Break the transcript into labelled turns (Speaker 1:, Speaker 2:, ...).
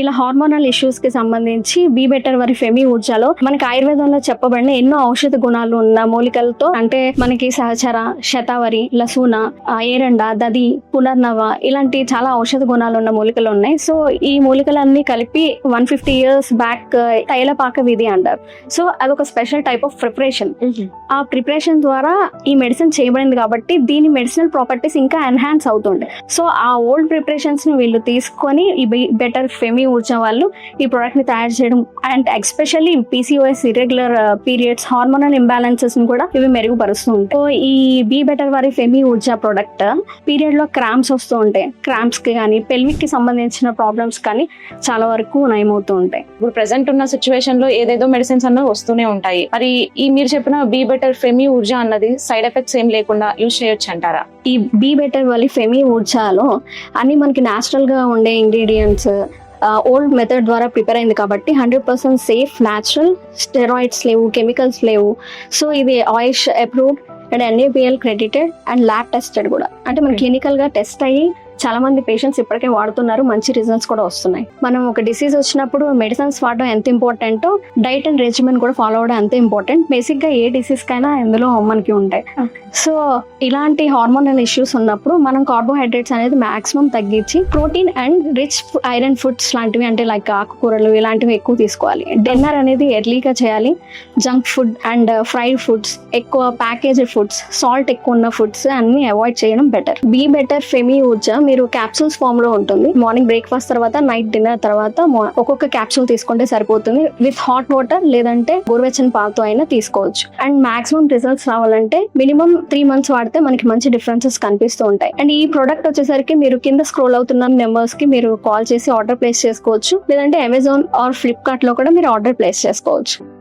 Speaker 1: ఇలా హార్మోనల్ ఇష్యూస్కి సంబంధించి be better వారి ఫెమి ఊర్జాలో మనకి ఆయుర్వేదంలో చెప్పబడిన ఎన్నో ఔషధ గుణాలు ఉన్న మూలికలతో అంటే మనకి సహచర శతావరి లసూన ఏరండ దది పునర్నవ ఇలాంటి చాలా ఔషధ గుణాలు ఉన్న మూలికలు ఉన్నాయి. సో ఈ మూలికలన్నీ కలిపి వన్ ఫిఫ్టీ ఇయర్స్ బ్యాక్ తైలపాక విధి అంటారు. సో అదొక స్పెషల్ టైప్ ఆఫ్ ప్రిపరేషన్ ఆ ప్రిపరేషన్ ద్వారా ఈ మెడిసిన్ చేయబడింది కాబట్టి దీని మెడిసినల్ ప్రాపర్టీస్ ఇంకా ఎన్హాన్స్ అవుతుండే. సో ఆ ఓల్డ్ ప్రిపరేషన్స్ని వీళ్ళు తీసుకొని ఈ బెటర్ ఫెమి ఊర్జా వాళ్ళు ఈ ప్రోడక్ట్ని తయారు చేయడం and especially PCOS irregular periods hormonal ఇంబ్యాలెన్సెస్ని కూడా ఇవి మెరుగుపరుస్తూ ఉంటాయి. సో ఈ బీ బెటర్ వారి ఫెమి ఊర్జా ప్రోడక్ట్ పీరియడ్లో క్రాంప్స్ వస్తూ ఉంటాయి. క్రాంప్స్కి కానీ పెల్విక్కి సంబంధించిన ప్రాబ్లమ్స్ కానీ చాలా వరకు నయమవుతూ ఉంటాయి.
Speaker 2: ఇప్పుడు ప్రెసెంట్ ఉన్న సిచ్యువేషన్లో ఏదేదో మెడిసిన్స్ అన్నవి వస్తూనే ఉంటాయి. మరి ఈ మీరు చెప్పిన బీ బెటర్ ఫెమి ఊర్జా అన్నది సైడ్ ఎఫెక్ట్స్ ఏం లేకుండా యూజ్ చేయొచ్చు అంటారా?
Speaker 1: ఈ బీ బెటర్ వల్ల ఫెమి ఊర్జాలో అన్ని మనకి natural గా ఉండే ఇంగ్రీడియంట్స్ ఓల్డ్ మెథడ్ ద్వారా ప్రిపేర్ అయింది కాబట్టి hundred percent safe natural steroids లేవు కెమికల్స్ లేవు సో ఇది AYUSH approved and NABL accredited and lab tested కూడా అంటే మన
Speaker 2: Okay.
Speaker 1: క్లినికల్గా టెస్ట్ అయ్యి చాలా మంది పేషెంట్స్ ఇప్పటికే వాడుతున్నారు. మంచి రిజల్ట్స్ కూడా వస్తున్నాయి. మనం ఒక డిసీజ్ వచ్చినప్పుడు మెడిసిన్స్ వాడడం ఎంత ఇంపార్టెంటో డైట్ అండ్ రెజిమెంట్ కూడా ఫాలో అవడం అంతే ఇంపార్టెంట్ బేసిక్గా ఏ డిసీజ్ కైనా ఇందులో మనకి ఉంటాయి. సో ఇలాంటి హార్మోనల్ ఇష్యూస్ ఉన్నప్పుడు మనం కార్బోహైడ్రేట్స్ అనేది మాక్సిమం తగ్గించి protein and rich iron foods లాంటివి అంటే లైక్ ఆకుకూరలు ఇలాంటివి ఎక్కువ తీసుకోవాలి. డిన్నర్ అనేది ఎర్లీగా చేయాలి. Junk food and fried foods ఎక్కువ ప్యాకేజ్డ్ ఫుడ్స్ సాల్ట్ ఎక్కువ ఉన్న ఫుడ్స్ అన్ని అవాయిడ్ చేయడం better be better Femi Urja మీరు క్యాప్సూల్స్ ఫామ్లో ఉంటుంది. మార్నింగ్ బ్రేక్ఫాస్ట్ తర్వాత నైట్ డిన్నర్ తర్వాత ఒక్కొక్క క్యాప్సూల్ తీసుకుంటే సరిపోతుంది. విత్ హాట్ వాటర్ లేదంటే గోరువెచ్చని పాలతో అయినా తీసుకోవచ్చు. అండ్ మాక్సిమం రిజల్ట్స్ రావాలంటే మినిమం త్రీ మంత్స్ వాడితే మనకి మంచి డిఫరెన్సెస్ కనిపిస్తూ ఉంటాయి. అండ్ ఈ ప్రోడక్ట్ వచ్చేసరికి మీరు కింద స్క్రోల్ అవుతున్న నెంబర్స్కి మీరు కాల్ చేసి ఆర్డర్ ప్లేస్ చేసుకోవచ్చు. లేదంటే అమెజాన్ ఆర్ ఫ్లిప్కార్ట్లో కూడా మీరు ఆర్డర్ ప్లేస్ చేసుకోవచ్చు.